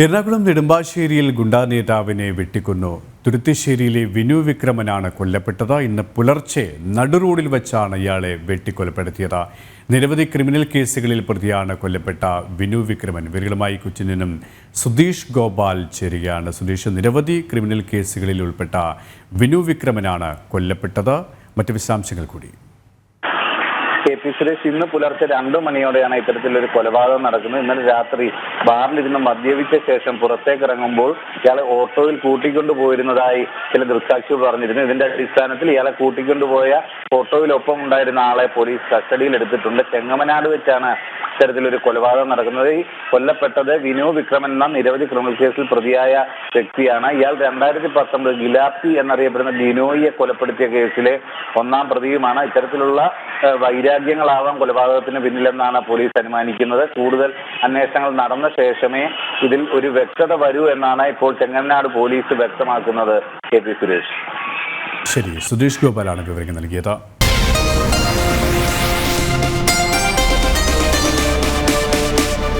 എറണാകുളം നെടുമ്പാശ്ശേരിയിൽ ഗുണ്ടാ നേതാവിനെ വെട്ടിക്കൊന്നു. തുരുത്തിശ്ശേരിയിലെ വിനു വിക്രമനാണ് കൊല്ലപ്പെട്ടത്. ഇന്ന് പുലർച്ചെ നടുറോഡിൽ വെച്ചാണ് ഇയാളെ വെട്ടിക്കൊലപ്പെടുത്തിയത്. നിരവധി ക്രിമിനൽ കേസുകളിൽ പ്രതിയാണ് കൊല്ലപ്പെട്ട വിനു വിക്രമൻ. ഇവരുമായി കൊച്ചിനും സുധീഷ് ഗോപാൽ ചേരുകയാണ്. സുധീഷ് നിരവധി ക്രിമിനൽ കേസുകളിൽ ഉൾപ്പെട്ട വിനു വിക്രമനാണ് കൊല്ലപ്പെട്ടത്. മറ്റ് വിശദാംശങ്ങൾ കൂടി. കെ പി സുരേഷ് ഇന്ന് പുലർച്ചെ രണ്ടു മണിയോടെയാണ് ഇത്തരത്തിലൊരു കൊലപാതകം നടക്കുന്നത്. ഇന്നലെ രാത്രി ബാറിലിരുന്ന് മദ്യപിച്ച ശേഷം പുറത്തേക്ക് ഇറങ്ങുമ്പോൾ ഇയാളെ ഓട്ടോയിൽ കൂട്ടിക്കൊണ്ടു പോയിരുന്നതായി ചില ദൃക്സാക്ഷികൾ പറഞ്ഞിരുന്നു. ഇതിന്റെ അടിസ്ഥാനത്തിൽ ഇയാളെ കൂട്ടിക്കൊണ്ടുപോയ ഓട്ടോയിലൊപ്പം ഉണ്ടായിരുന്ന ആളെ പോലീസ് കസ്റ്റഡിയിൽ എടുത്തിട്ടുണ്ട് ചെങ്ങമനാട് വെച്ചാണ് ഇത്തരത്തിലൊരു കൊലപാതകം നടക്കുന്നത്. ഈ കൊല്ലപ്പെട്ടത് വിനു വിക്രമൻ എന്ന നിരവധി ക്രിമിനൽ കേസിൽ പ്രതിയായ വ്യക്തിയാണ്. ഇയാൾ രണ്ടായിരത്തി പത്തൊമ്പത് ഗിലാപ്പി എന്നറിയപ്പെടുന്ന ബിനോയിയെ കൊലപ്പെടുത്തിയ കേസിലെ ഒന്നാം പ്രതിയുമാണ്. ഇത്തരത്തിലുള്ള വൈരാഗ്യങ്ങളാവാം കൊലപാതകത്തിന് പിന്നിലെന്നാണ് പോലീസ് അനുമാനിക്കുന്നത്. കൂടുതൽ അന്വേഷണങ്ങൾ നടന്ന ശേഷമേ ഇതിൽ ഒരു വ്യക്തത വരൂ എന്നാണ് ഇപ്പോൾ ചെങ്ങന്നാട് പോലീസ് വ്യക്തമാക്കുന്നത് കെ പി സുരേഷ്. ശരി സുധീഷ് ഗോപാലാണ് വിവരങ്ങൾ നൽകിയത്.